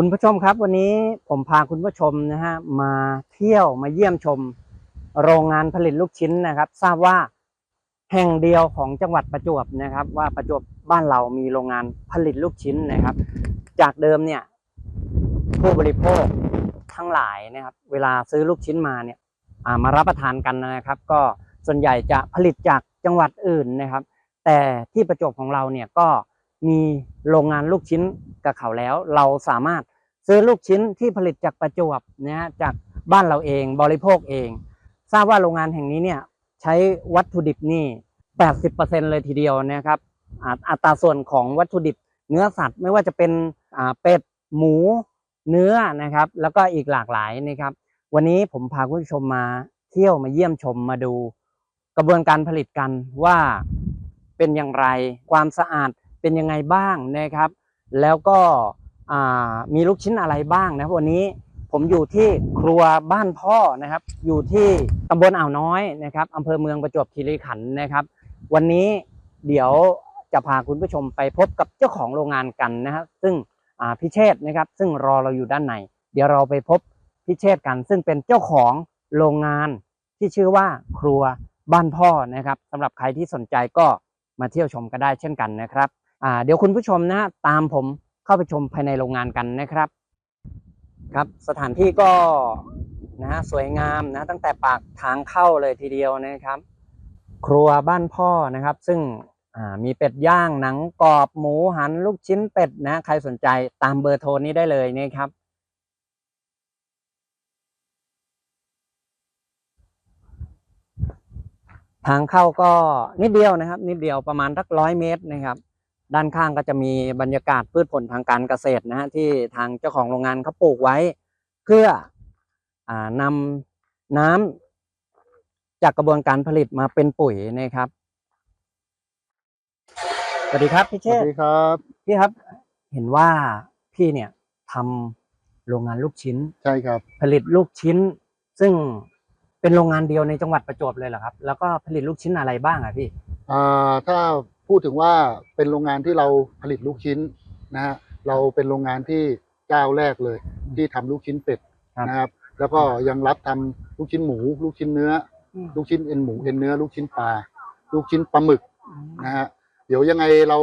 คุณผู้ชมครับ วันนี้ผมพาคุณผู้ชมนะฮะมาเที่ยวมาเยี่ยมชม โรงงานผลิตลูกชิ้นนะครับ ทราบว่าแห่งเดียวของจังหวัดประจวบนะครับ ว่าประจวบบ้านเรามีโรงงานผลิตลูกชิ้นนะครับ จากเดิมเนี่ยผู้บริโภคทั้งหลายนะครับ เวลาซื้อลูกชิ้นมาเนี่ยามารับประทานกันนะครับ ก็ส่วนใหญ่จะผลิตจากจังหวัดอื่นนะครับ แต่ที่ประจวบของเราเนี่ยก็มีโรงงานลูกชิ้นกับเขาแล้ว เราสามารถ ซื้อลูกชิ้นที่ผลิตจากประจวบนะฮะจากบ้านเราเองบริโภคเอง ทราบว่าโรงงานแห่งนี้เนี่ยใช้วัตถุดิบนี่ 80%เลยทีเดียวนะครับอัตราส่วนของวัตถุดิบเนื้อสัตว์ไม่ว่าจะเป็นอ่าเป็ดหมูเนื้อนะครับ แล้วก็อีกหลากหลายนะครับ วันนี้ผมพาคุณผู้ชมมาเที่ยวมาเยี่ยมชมมาดู กระบวนการผลิตกันว่าเป็นอย่างไร ความสะอาดเป็นยังไงบ้างนะครับ แล้วก็ มีลูกชิ้นอะไรบ้างนะครับวันนี้ผมอยู่ที่ครัวบ้านพ่อนะครับ อยู่ที่ตำบลอ่าวน้อยนะครับอำเภอเมืองประจวบคีรีขันธ์นะครับ วันนี้เดี๋ยวจะพาคุณผู้ชมไปพบกับเจ้าของโรงงานกันนะครับซึ่งพิเชษนะครับ ซึ่งรอเราอยู่ด้านในเดี๋ยวเราไปพบพิเชษกัน ซึ่งเป็นเจ้าของโรงงานที่ชื่อว่าครัวบ้านพ่อนะครับสำหรับใครที่สนใจก็มาเที่ยวชมก็ได้เช่นกันนะครับเดี๋ยวคุณผู้ชมนะตามผม เข้าไปชมภายในโรงงานกันนะครับครับสถานที่ก็นะฮะสวยงามนะตั้งแต่ปากทางเข้าเลยทีเดียวนะครับ ครัวบ้านพ่อนะครับ ซึ่งมีเป็ดย่างหนังกรอบหมูหันลูกชิ้นเป็ดนะ ใครสนใจตามเบอร์โทรนี้ได้เลยนะครับ ทางเข้าก็นิดเดียวนะครับ นิดเดียวประมาณสักร้อยเมตรนะครับ ด้านข้างก็จะมีบรรยากาศพืชผลทางการเกษตรนะฮะที่ทางเจ้าของโรงงานเขาปลูกไว้ เพื่ออานำน้ำจากกระบวนการผลิตมาเป็นปุ๋ยนะครับสวัสดีครับพี่สเชวัษสดีครับพี่ครับเห็นว่าพี่เนี่ยทำโรงงานลูกชิ้นใช่ครับ ผลิตลูกชิ้น ซึ่งเป็นโรงงานเดียวในจังหวัดประจวบเลยเหรอครับ แล้วก็ผลิตลูกชิ้นอะไรบ้างอะพี่อ่าถ้า พูดถึงว่าเป็นโรงงานที่เราผลิตลูกชิ้นนะฮะเราเป็นโรงงานที่เจ้าแรกเลย ที่ทำลูกชิ้นเป็ดครับนะครับ แล้วก็ยังรับทำลูกชิ้นหมู ลูกชิ้นเนื้อ ลูกชิ้นเอ็นหมูเอ็นเนื้อ ลูกชิ้นปลาลูกชิ้นปลาหมึกนะฮะเดี๋ยวยังไงเรา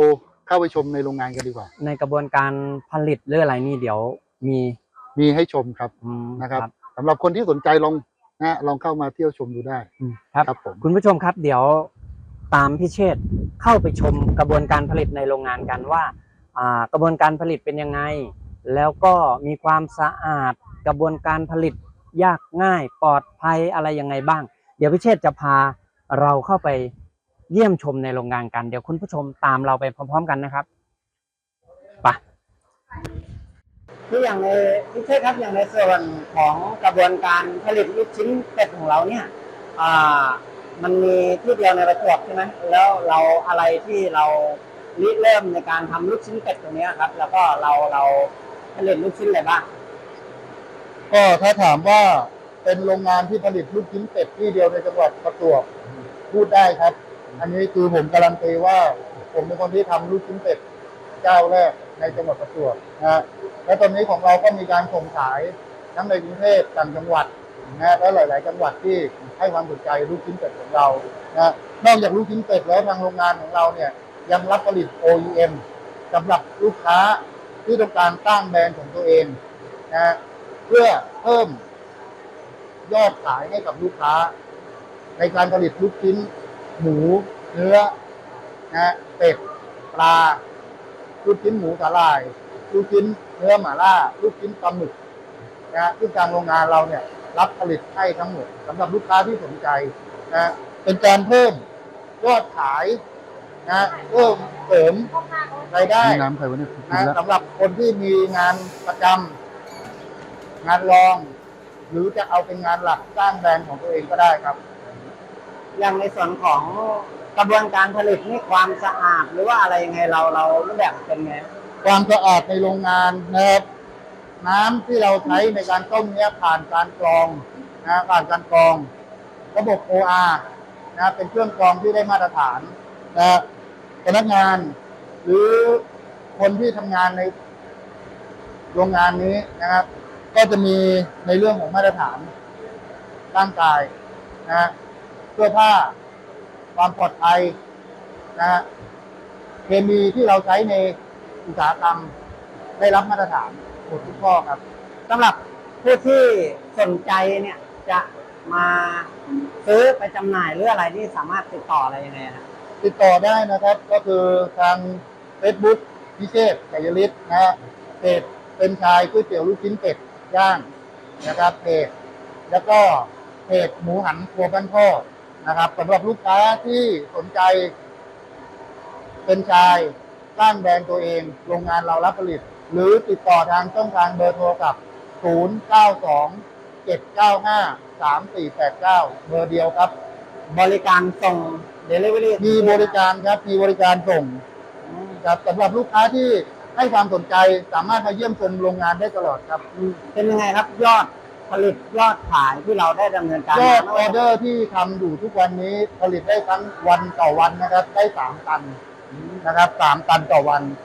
เข้าไปชมในโรงงานกันดีกว่า ในกระบวนการผลิตหรืออะไรนี่เดี๋ยวมีมีให้ชมครับอืมนะครับสำหรับคนที่สนใจลองนะฮะลองเข้ามาเที่ยวชมดูได้อืมครับครับผมคุณผู้ชมครับเดี๋ยว ตามพี่เชษเข้าไปชมกระบวนการผลิตในโรงงานกันว่ากระบวนการผลิตเป็นยังไง แล้วก็มีความสะอาดกระบวนการผลิตยากง่ายปลอดภัยอะไรยังไงบ้าง เดี๋ยวพี่เชษจะพาเราเข้าไปเยี่ยมชมในโรงงานกันเดี๋ยวคุณผู้ชมตามเราไปพร้อม ๆ กันนะครับไปที่อย่างในพี่เชษครับอย่างในส่วนของกระบวนการผลิตลูกชิ้นเป็ดของเราเนี่ยอ่า มันมีที่เดียวในประจวบใช่ไหมแล้วเราอะไรที่เราริเริ่มในการทำลูกชิ้นเป็ดตรงนี้ครับ แล้วก็เราเราผลิตลูกชิ้นอะไรบ้างก็ถ้าถามว่าเป็นโรงงานที่ผลิตลูกชิ้นเป็ดที่เดียวในจังหวัดประจวบพูดได้ครับ อันนี้คือผมการันตีว่าผมเป็นคนที่ทำลูกชิ้นเป็ดเจ้าแรกในจังหวัดประจวบนะและตอนนี้ของเราก็มีการส่งขายทั้งในกรุงเทพต่างจังหวัด นะและหลาย ๆ จังหวัดที่ให้ความสนใจลูกชิ้นเป็ดของเรานะนอกจากลูกชิ้นเป็ดแล้วทางโรงงานของเราเนี่ยยังรับผลิต OEM สำหรับลูกค้าที่ต้องการสร้งแบรนด์ของตัวเองนะเพื่อเพิ่มยอดขายให้กับลูกค้า ในการผลิตลูกชิ้น หมู เนื้อนะเป็ดปลา ลูกชิ้นหมูสาลาย ลูกชิ้นเนื้อหม่าล่า ลูกชิ้นปลาหมึกนะฮะซึ่งทางโรงงานเราเนี่ย รับผลิตให้ทั้งหมดสำหรับลูกค้าที่สนใจนะฮะเป็นการเพิ่มยอดขายนะฮะเพิ่มเสริมรายได้มีน้ำใครวะเนี่ยกินนะแล้วสำหรับคนที่มีงานประจำงานรอง หรือจะเอาเป็นงานหลักสร้างแบรนด์ของตัวเองก็ได้ครับ อย่างในส่วนของกระบวนการผลิตนี่ความสะอาดหรือว่าอะไรยังไงเราเรารูปแบบเป็นไง ความสะอาดในโรงงานนะครับ น้ำที่เราใช้ในการต้มเนี้ยผ่านการกรองนะผ่านการกรอง ระบบ OR นะเป็นเครื่องกรองที่ได้มาตรฐานนะพนักงานหรือคนที่ทำงานในโรงงานนี้นะครับ ก็จะมีในเรื่องของมาตรฐานร่างกายนะฮะเสื้อผ้าความปลอดภัยนะฮะเคมีที่เราใช้ในอุตสาหกรรมได้รับมาตรฐาน หมดทุกข้อครับสำหรับผู้ที่สนใจเนี่ยจะมาซื้อไปจำหน่ายหรืออะไรนี่สามารถติดต่ออะไรยังไงนะติดต่อได้นะครับ ก็คือทาง Facebook พิเชษไก่ยลิศนะฮะเพจเป็นชายก๋วยเตี๋ยวลูกชิ้นเป็ดย่างนะครับเพจแล้วก็เพจหมูหันครัวบ้านพ่อนะครับสำหรับลูกค้าที่สนใจ เป็นชายสร้างแบรนด์ตัวเอง โรงงานเรารับผลิต หรือติดต่อทางช่องทางเบอร์โทรศัพท์092 795 3489 เบอร์เดียวครับ บริการส่งเดลิเวอรี่มีบริการครับมีบริการส่งครับสำหรับลูกค้าที่ให้ความสนใจสามารถมาเยี่ยมชมโรงงานได้ตลอดครับ เป็นยังไงครับยอดผลิตยอดขายที่เราได้ดำเนินการยอดมาออเดอร์ที่ทำอยู่ทุกวันนี้ผลิตได้ทั้งวันต่อวันนะครับ ได้สามตันนะครับสามตันต่อวันแต่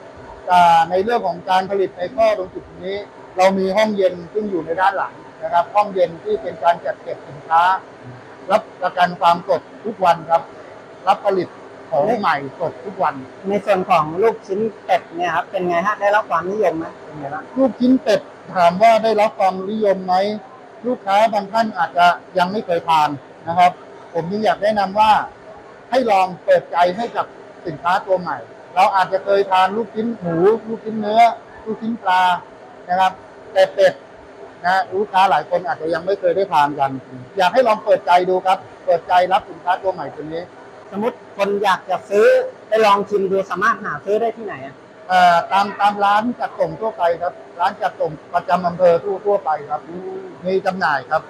ในเรื่องของการผลิตในข้อตรงจุดนี้ เรามีห้องเย็นซึ่งอยู่ในด้านหลังนะครับ ห้องเย็นที่เป็นการจัดเก็บสินค้า รับประกันความสดทุกวันครับ รับผลิตของใหม่สดทุกวัน ในส่วนของลูกชิ้นเป็ดเนี่ยครับเป็นไงฮะได้รับความนิยมไหมเป็นไงบ้างลูกชิ้นเป็ดถามว่าได้รับความนิยมไหมลูกค้าบางท่านอาจจะยังไม่เคยทานนะครับ ผมยังอยากแนะนำว่าให้ลองเปิดใจให้กับสินค้าตัวใหม่ เราอาจจะเคยทานลูกชิ้นหมูลูกชิ้นเนื้อ ลูกชิ้นปลานะครับ แต่เป็ดนะลูกค้าหลายคนอาจจะยังไม่เคยได้ทานกัน อยากให้ลองเปิดใจดูครับ เปิดใจรับสินค้าตัวใหม่ตัวนี้ สมมติคนอยากจะซื้อไปลองชิมดูสามารถหาซื้อได้ที่ไหนอะเอ่อตามตามร้านจัดส่งทั่วไปครับ ร้านจัดส่งประจำอำเภอทั่วทั่วไปครับมีจำหน่ายครับ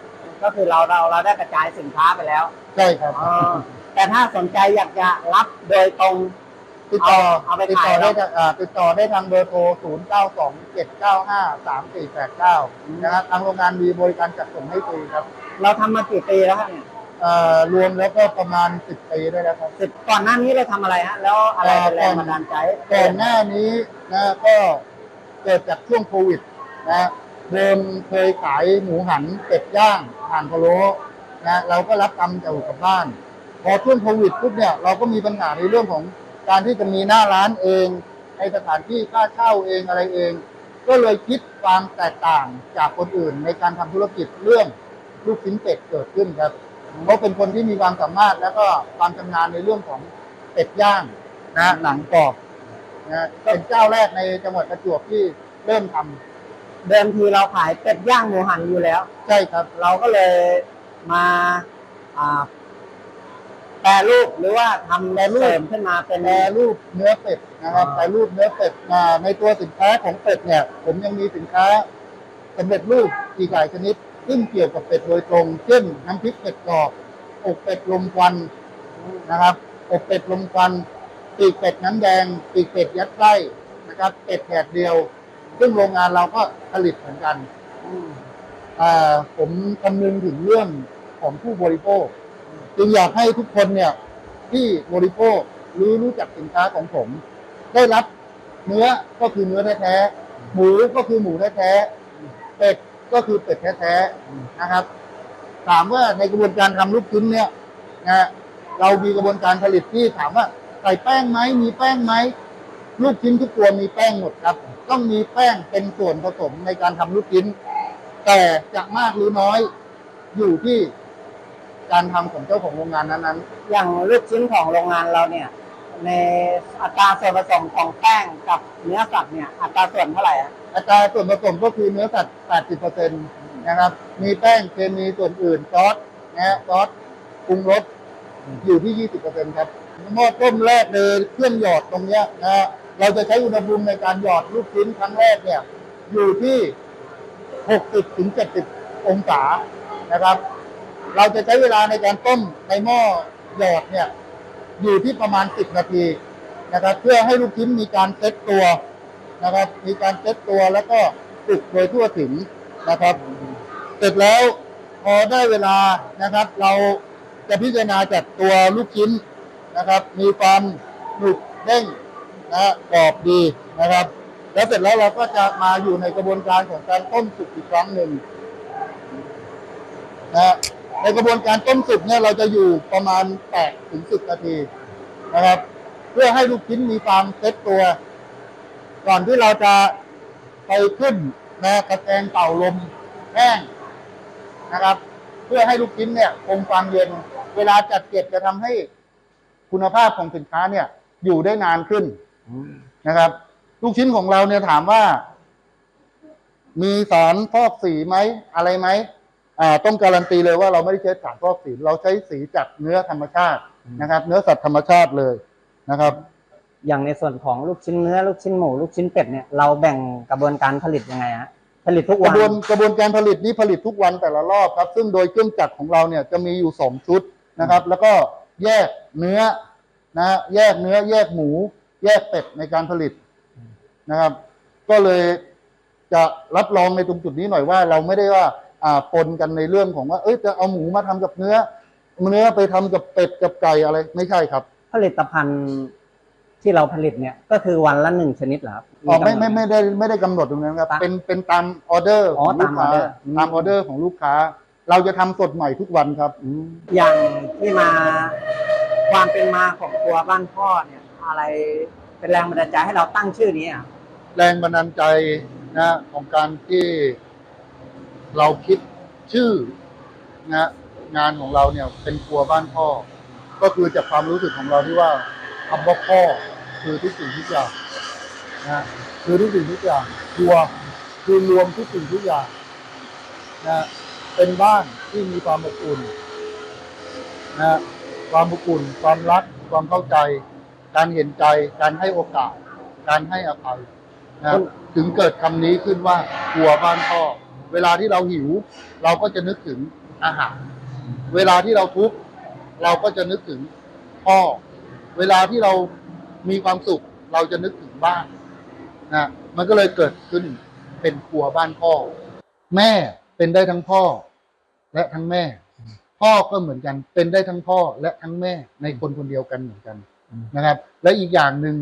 ก็คือเราเราเราได้กระจายสินค้าไปแล้ว ใช่ครับอ๋อแต่ถ้าสนใจอยากจะรับโดยตรง ติดต่อเอาเอาไปติดต่อขายได้เนอะทางอ่าติดต่อได้ทางเบอร์โทร 0 9 2 7 9 5 3 4 8 9 นะครับทางโรงงานมีบริการจัดส่งให้ฟรีครับเราทำมากี่ปีแล้วครับเนี่ยเอ่อรวมแล้วก็ประมาณ 10 ปีได้แล้วครับ สิบก่อนหน้านี้เราทำอะไรฮะ แล้วอะไรเป็นแรงบันดาลใจก่อนหน้านี้นะก็เกิดจากช่วงโควิดนะเดิมเคยขายหมูหันเป็ดย่างห่านพะโล้นะเราก็รับกรรมจากกับบ้าน พอช่วงโควิดปุ๊บเนี่ยเราก็มีปัญหาในเรื่องของ การที่จะมีหน้าร้านเองในสถานที่ค่าเช่าเองอะไรเอง ก็เลยคิดความแตกต่างจากคนอื่น ในการทำธุรกิจเรื่องลูกชิ้นเป็ดเกิดขึ้นครับเขาเป็นคนที่มีความสามารถแล้วก็ความชำนาญในเรื่องของเป็ดย่างนะหนังกรอบนะเป็นเจ้าแรกในจังหวัดประจวบที่เริ่มทำเดิมทีเราขายเป็ดย่างหมูหันอยู่แล้ว ใช่ครับ เราก็เลยมาอ่า แปรรูปหรือว่าทำแปรรูป เสริมขึ้นมาเป็น แปรรูปเนื้อเป็ดนะครับอ่าแปรรูปเนื้อเป็ดอ่าในตัวสินค้าของเป็ดเนี่ย ผมยังมีสินค้าสำเร็จรูปอีกหลายชนิด ซึ่งเกี่ยวกับเป็ดโดยตรง เช่นน้ำพริกเป็ดกรอบอกเป็ดลมควันนะครับอกเป็ดลมควันปีกเป็ดน้ำแดงปีกเป็ดยัดไส้นะครับเป็ดแดดเดียว ซึ่งโรงงานเราก็ผลิตเหมือนกัน อืม อ่าผมคำนึงถึงเรื่องของผู้บริโภค จึงอยากให้ทุกคนเนี่ยที่บริโภคหรือรู้จักสินค้าของผม ได้รับเนื้อก็คือเนื้อแท้ๆหมูก็คือหมูแท้ๆเป็ดก็คือเป็ดแท้ๆนะครับ ถามว่าในกระบวนการทำลูกชิ้นเนี่ยนะเรามีกระบวนการผลิตที่ถามว่าใส่แป้งไหมมีแป้งไหมลูกชิ้นทุกตัวมีแป้งหมดครับ ต้องมีแป้งเป็นส่วนผสมในการทำลูกชิ้น แต่จะมากหรือน้อยอยู่ที่ การทำของเจ้าของโรงงานนั้นอย่างลูกชิ้นของโรงงานเราเนี่ย ในอัตราส่วนผสมของแป้งกับเนื้อสัตว์เนี่ยอัตราส่วนเท่าไหร่อะๆอัตราส่วนผสมก็คือเนื้อสัตว์ 80%นะครับ มีแป้งเคมีส่วนอื่นซอสนะฮะซอสปรุงรสอยู่ที่ 20%ครับหม้อต้มแรกเลยเครื่องหยอดตรงเนี้ยนะฮะเราจะใช้อุณหภูมิในการหยอดลูกชิ้นครั้งแรกเนี่ย อยู่ที่ 60ถึง70 องศานะครับ เราจะใช้เวลาในการต้มในหม้อหยอดเนี่ยอยู่ที่ประมาณ 10 นาทีนะครับ เพื่อให้ลูกชิ้นมีการเซ็ตตัวนะครับ มีการเซ็ตตัวแล้วก็สุกโดยทั่วถึงนะครับ เสร็จแล้วพอได้เวลานะครับ เราจะพิจารณาจากตัวลูกชิ้นนะครับ มีความหนุบเด้งนะกรอบดีนะครับ แล้วเสร็จแล้วเราก็จะมาอยู่ในกระบวนการของการต้มสุกอีกครั้งหนึ่งนะฮะ ในกระบวนการต้มสุกเนี่ยเราจะอยู่ประมาณ8ถึง10นาทีนะครับ เพื่อให้ลูกชิ้นมีความเซ็ตตัว ก่อนที่เราจะไปขึ้นนะกระแตงเป่าลมแห้งนะครับ เพื่อให้ลูกชิ้นเนี่ยคงความเย็น เวลาจัดเก็บจะทำให้คุณภาพของสินค้าเนี่ย อยู่ได้นานขึ้นนะครับ ลูกชิ้นของเราเนี่ยถามว่า มีสารฟอกสีไหมอะไรไหม ต้องการันตีเลยว่าเราไม่ได้ใช้สารฟอกสีเราใช้สีจากเนื้อธรรมชาตินะครับ เนื้อสัตว์ธรรมชาติเลยนะครับ อย่างในส่วนของลูกชิ้นเนื้อลูกชิ้นหมูลูกชิ้นเป็ดเนี่ยเราแบ่งกระบวนการผลิตยังไงฮะผลิตทุกกวัระนบวนกระบวนการผลิตนี้ผลิตทุกวันแต่ละรอบครับ ซึ่งโดยเครื่องจักรของเราเนี่ยจะมีอยู่สองชุดนะครับ แล้วก็แยกเนื้อนะฮะแยกเนื้อ แยกหมู แยกเป็ดในการผลิตนะครับ ก็เลยจะรับรองในตรงจุดนี้หน่อยว่า เราไม่ได้ว่าอ่า ปนกันในเรื่องของว่าเอ้ยจะเอาหมูมาทำกับเนื้อ เนื้อไปทำกับเป็ดกับไก่อะไรไม่ใช่ครับ ผลิตภัณฑ์ที่เราผลิตเนี่ยก็คือวันละหนึ่งชนิดเหรอครับอ๋อไม่กำหนดไม่ไม่ได้ไม่ได้กำหนดตรงนั้นครับตามเป็นเป็นตามออเดอร์อ๋ขอองลูกค้าตามออเดอร์อืมตามออเดอร์ของลูกค้า เราจะทำสดใหม่ทุกวันครับอืมอย่างที่มาความเป็นมาของครัวบ้านพ่อเนี่ยอะไรเป็นแรงบันดาลใจให้เราตั้งชื่อนี้อะแรงบันดาลใจนะของการที่ เราคิดชื่อนะงานของเราเนี่ยเป็นครัวบ้านพ่อ ก็คือจากความรู้สึกของเราที่ว่าคำว่าพ่อคือทุกสิ่งทุกอย่างนะคือทุกสิ่งทุกอย่างครัวคือรวมทุกสิ่งทุกอย่างนะเป็นบ้านที่มีความอบอุ่นนะความอบอุ่น ความรัก ความเข้าใจ การเห็นใจ การให้โอกาส การให้อภัยนะถึงเกิดคำนี้ขึ้นว่าครัวบ้านพ่อ เวลาที่เราหิว เราก็จะนึกถึงอาหาร เวลาที่เราทุกข์เราก็จะนึกถึงพ่อ เวลาที่เรามีความสุข เราจะนึกถึงบ้านนะมันก็เลยเกิดขึ้นเป็นครัวบ้านพ่อ แม่เป็นได้ทั้งพ่อ และทั้งแม่ พ่อก็เหมือนกัน เป็นได้ทั้งพ่อและทั้งแม่ในคนคนเดียวกันเหมือนกันนะครับ และอีกอย่างหนึ่ง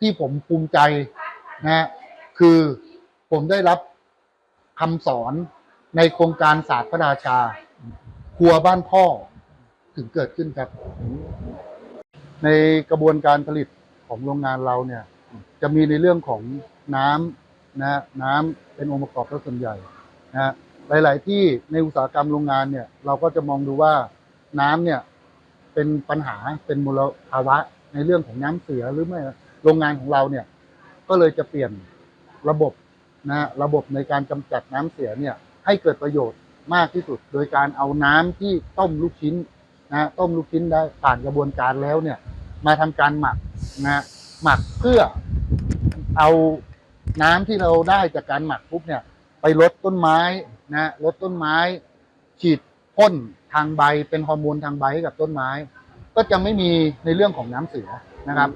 ที่ผมภูมิใจนะคือผมได้รับ คำสอนในโครงการศาสตร์พระราชา ครัวบ้านพ่อถึงเกิดขึ้นครับ ในกระบวนการผลิตของโรงงานเราเนี่ย จะมีในเรื่องของน้ำนะน้ำเป็นองค์ประกอบส่วนใหญ่นะหลาย ๆ ที่ในอุตสาหกรรมโรงงานเนี่ย เราก็จะมองดูว่าน้ำเนี่ยเป็นปัญหาเป็นมลภาวะในเรื่องของน้ำเสียหรือไม่โรงงานของเราเนี่ย ก็เลยจะเปลี่ยนระบบ นะระบบในการกำจัดน้ำเสียเนี่ยให้เกิดประโยชน์มากที่สุด โดยการเอาน้ำที่ต้มลูกชิ้นนะต้มลูกชิ้นได้ผ่านกระบวนการแล้วเนี่ยมาทำการหมักนะหมักเพื่อเอาน้ำที่เราได้จากการหมักปุ๊บเนี่ยไปลดต้นไม้นะฮะลดต้นไม้ ฉีดพ่นทางใบเป็นฮอร์โมนทางใบให้กับต้นไม้ ก็จะไม่มีในเรื่องของน้ำเสียนะครับ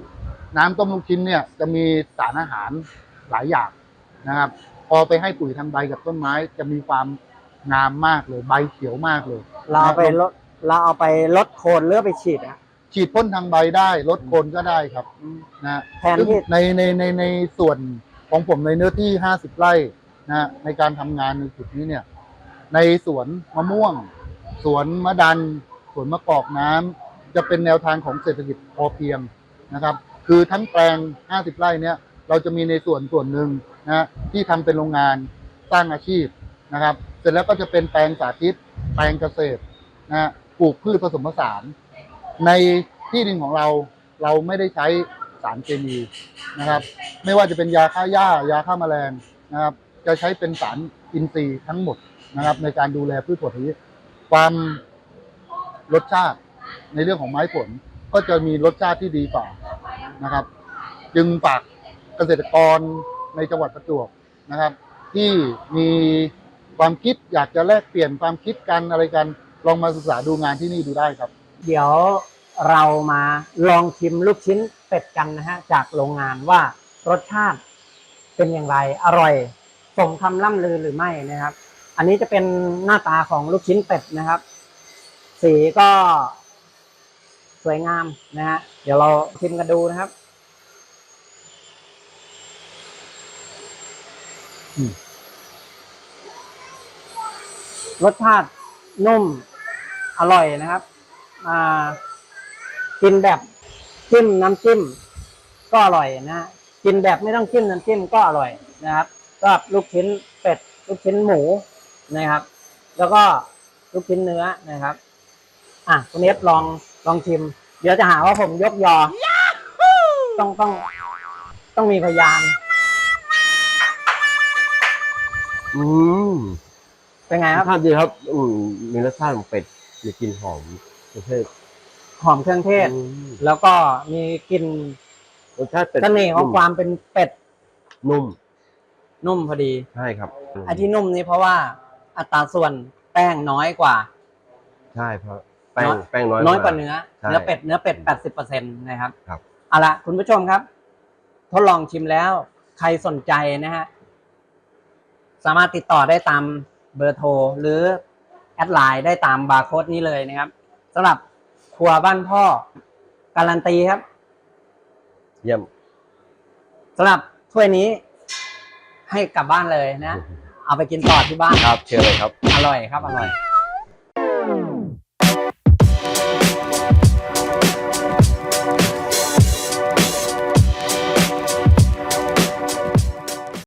น้ำต้มลูกชิ้นเนี่ยจะมีสารอาหารหลายอย่าง นะครับ พอไปให้ปุ๋ยทางใบกับต้นไม้จะมีความงามมากเลยใบเขียวมากเลยเราเอาไปลดเราเอาไปลดโคนหรือไปฉีดอะฉีดพ่นทางใบได้ลดโคนก็ได้ครับนะแทนที่ ซึ่งในในในในส่วนของผมในเนื้อที่ 50 ไร่นะในการทำงานในจุดนี้เนี่ย ในสวนมะม่วง สวนมะดัน สวนมะกอกน้ำจะเป็นแนวทางของเศรษฐกิจพอเพียงนะครับ คือทั้งแปลง 50 ไร่เนี่ยเราจะมีในส่วนส่วนหนึ่ง นะที่ทำเป็นโรงงานสร้างอาชีพนะครับ เสร็จแล้วก็จะเป็นแปลงสาธิต แปลงเกษตรนะปลูกพืชผสมผสาน ในที่ดินของเราเราไม่ได้ใช้สารเคมีนะครับ ไม่ว่าจะเป็นยาฆ่าหญ้ายาฆ่าแมลงนะครับ จะใช้เป็นสารอินทรีย์ทั้งหมดนะครับ ในการดูแลพืชผลนี้ความรสชาติในเรื่องของไม้ผลก็จะมีรสชาติที่ดีกว่านะครับ จึงฝากเกษตรกร ในจังหวัดประจวบนะครับ ที่มีความคิดอยากจะแลกเปลี่ยนความคิดกันอะไรกันลองมาศึกษาดูงานที่นี่ดูได้ครับ เดี๋ยวเรามาลองชิมลูกชิ้นเป็ดกันนะฮะจากโรงงานว่ารสชาติเป็นอย่างไรอร่อยสมคำล่ำลือหรือไม่นะครับ อันนี้จะเป็นหน้าตาของลูกชิ้นเป็ดนะครับ สีก็สวยงามนะฮะเดี๋ยวเราชิมกันดูนะครับ อืม รสชาตินุ่ม อร่อยนะครับ อ่า กินแบบจิ้มน้ำจิ้ม ก็อร่อยนะ กินแบบไม่ต้องจิ้มน้ำจิ้มก็อร่อยนะครับก็ลูกชิ้นเป็ด ลูกชิ้นหมูนะครับ แล้วก็ลูกชิ้นเนื้อนะครับ อะคุณเอฟลองลองชิม เดี๋ยวจะหาว่าผมยกยอ ต้องต้อง ต้องมีพยาน อืมเป็นไงรคสรับชาติดีครับ อืมมีรสชาติของเป็ดมีกลิ่นหอมประเภทหอมเครื่องเทศ อืมแล้วก็มีกลิ่นรสชาติเป็ดเสน่ห์ของความเป็นเป็ดนุ่มนุ่มพอดี ใช่ครับไอ้ที่นุ่มนี่เพราะว่าอัตราส่วนแป้งน้อยกว่า ใช่เพราะแป้งน้อย แป้งน้อย น้อยกว่าเนื้อ ใช่เนื้อเป็ดเนื้อเป็ดแปดสิบเปอร์เซ็นต์นะครับครับ เอาละคุณผู้ชมครับ ทดลองชิมแล้ว ใครสนใจนะฮะ สามารถติดต่อได้ตามเบอร์โทร หรือแอดไลน์ได้ตามบาร์โค้ดนี้เลยนะครับสำหรับครัวบ้านพ่อการันตีครับ เยี่ยมสำหรับถ้วยนี้ให้กลับบ้านเลยนะ เอาไปกินต่อที่บ้านครับ เชิญเลยครับ อร่อยครับอร่อย